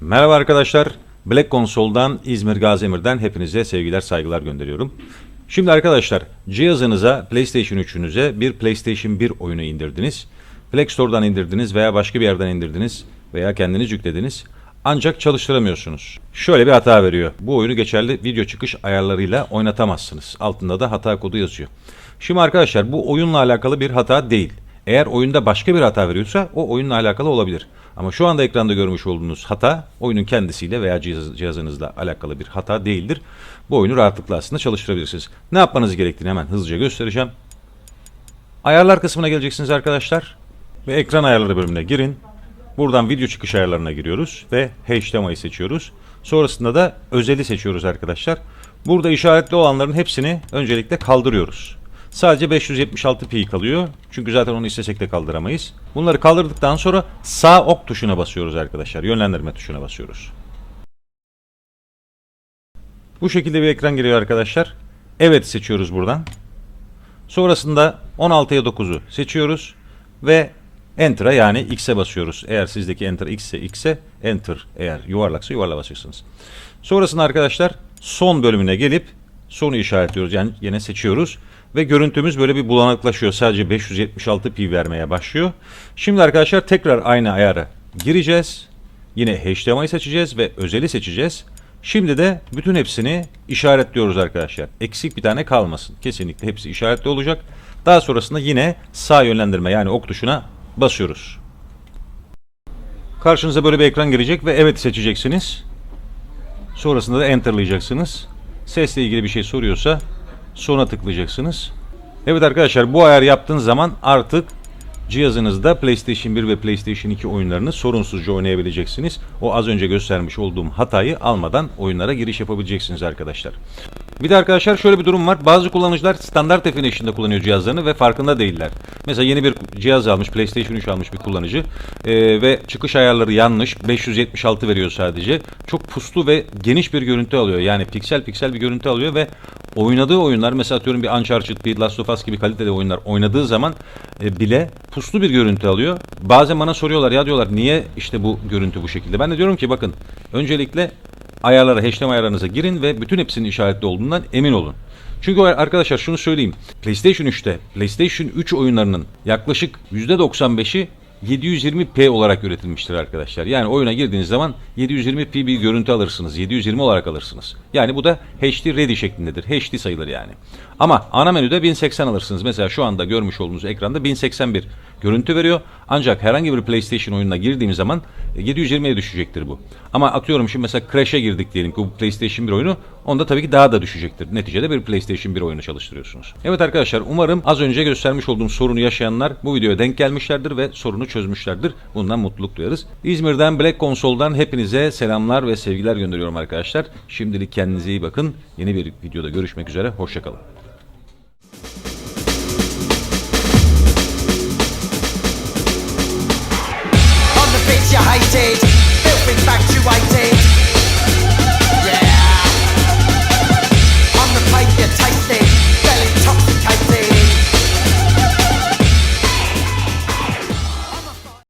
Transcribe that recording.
Merhaba arkadaşlar. Black Console'dan İzmir Gaziemir'den hepinize sevgiler saygılar gönderiyorum. Şimdi arkadaşlar cihazınıza PlayStation 3'ünüze bir PlayStation 1 oyunu indirdiniz. Play Store'dan indirdiniz veya başka bir yerden indirdiniz veya kendiniz yüklediniz. Ancak çalıştıramıyorsunuz. Şöyle bir hata veriyor. Bu oyunu geçerli video çıkış ayarlarıyla oynatamazsınız. Altında da hata kodu yazıyor. Şimdi arkadaşlar bu oyunla alakalı bir hata değil. Eğer oyunda başka bir hata veriyorsa o oyunla alakalı olabilir. Ama şu anda ekranda görmüş olduğunuz hata oyunun kendisiyle veya cihaz- cihazınızla alakalı bir hata değildir. Bu oyunu rahatlıkla aslında çalıştırabilirsiniz. Ne yapmanız gerektiğini hemen hızlıca göstereceğim. Ayarlar kısmına geleceksiniz arkadaşlar. Ve ekran ayarları bölümüne girin. Buradan video çıkış ayarlarına giriyoruz ve HDMI'yi seçiyoruz. Sonrasında da özeli seçiyoruz arkadaşlar. Burada işaretli olanların hepsini öncelikle kaldırıyoruz. Sadece 576p kalıyor. Çünkü zaten onu istesek de kaldıramayız. Bunları kaldırdıktan sonra sağ ok tuşuna basıyoruz arkadaşlar. Yönlendirme tuşuna basıyoruz. Bu şekilde bir ekran geliyor arkadaşlar. Evet seçiyoruz buradan. Sonrasında 16'ya 9'u seçiyoruz ve Enter'a yani X'e basıyoruz. Eğer sizdeki Enter X ise X'e, Enter eğer yuvarlaksa yuvarla basıyorsunuz. Sonrasında arkadaşlar son bölümüne gelip sonu işaretliyoruz. Yani yine seçiyoruz ve görüntümüz böyle bir bulanıklaşıyor. Sadece 576p vermeye başlıyor. Şimdi arkadaşlar tekrar aynı ayara gireceğiz. Yine HDMI seçeceğiz ve özeli seçeceğiz. Şimdi de bütün hepsini işaretliyoruz arkadaşlar. Eksik bir tane kalmasın. Kesinlikle hepsi işaretli olacak. Daha sonrasında yine sağ yönlendirme yani ok tuşuna basıyoruz. Karşınıza böyle bir ekran gelecek ve evet seçeceksiniz. Sonrasında da enterlayacaksınız. Sesle ilgili bir şey soruyorsa sona tıklayacaksınız. Evet arkadaşlar bu ayar yaptığınız zaman artık cihazınızda PlayStation 1 ve PlayStation 2 oyunlarını sorunsuzca oynayabileceksiniz. O az önce göstermiş olduğum hatayı almadan oyunlara giriş yapabileceksiniz arkadaşlar. Bir de arkadaşlar şöyle bir durum var. Bazı kullanıcılar standart definition'da kullanıyor cihazlarını ve farkında değiller. Mesela yeni bir cihaz almış, PlayStation 3 almış bir kullanıcı ee, ve çıkış ayarları yanlış. 576 veriyor sadece. Çok puslu ve geniş bir görüntü alıyor. Yani piksel piksel bir görüntü alıyor ve oynadığı oyunlar mesela atıyorum bir Uncharted, bir Last of Us gibi kalitede oyunlar oynadığı zaman e, bile puslu bir görüntü alıyor. Bazen bana soruyorlar ya diyorlar niye işte bu görüntü bu şekilde. Ben de diyorum ki bakın öncelikle ayarlara, HDMI ayarlarınıza girin ve bütün hepsinin işaretli olduğundan emin olun. Çünkü arkadaşlar şunu söyleyeyim. PlayStation 3'te PlayStation 3 oyunlarının yaklaşık %95'i 720p olarak üretilmiştir arkadaşlar. Yani oyuna girdiğiniz zaman 720p bir görüntü alırsınız. 720 olarak alırsınız. Yani bu da HD ready şeklindedir. HD sayılır yani. Ama ana menüde 1080 alırsınız. Mesela şu anda görmüş olduğunuz ekranda 1081 görüntü veriyor. Ancak herhangi bir PlayStation oyununa girdiğim zaman 720'ye düşecektir bu. Ama atıyorum şimdi mesela Crash'e girdik diyelim ki bu PlayStation 1 oyunu. Onda tabii ki daha da düşecektir. Neticede bir PlayStation 1 oyunu çalıştırıyorsunuz. Evet arkadaşlar umarım az önce göstermiş olduğum sorunu yaşayanlar bu videoya denk gelmişlerdir ve sorunu çözmüşlerdir. Bundan mutluluk duyarız. İzmir'den Black Console'dan hepinize selamlar ve sevgiler gönderiyorum arkadaşlar. Şimdilik kendinize iyi bakın. Yeni bir videoda görüşmek üzere. Hoşçakalın. you hated, built with back to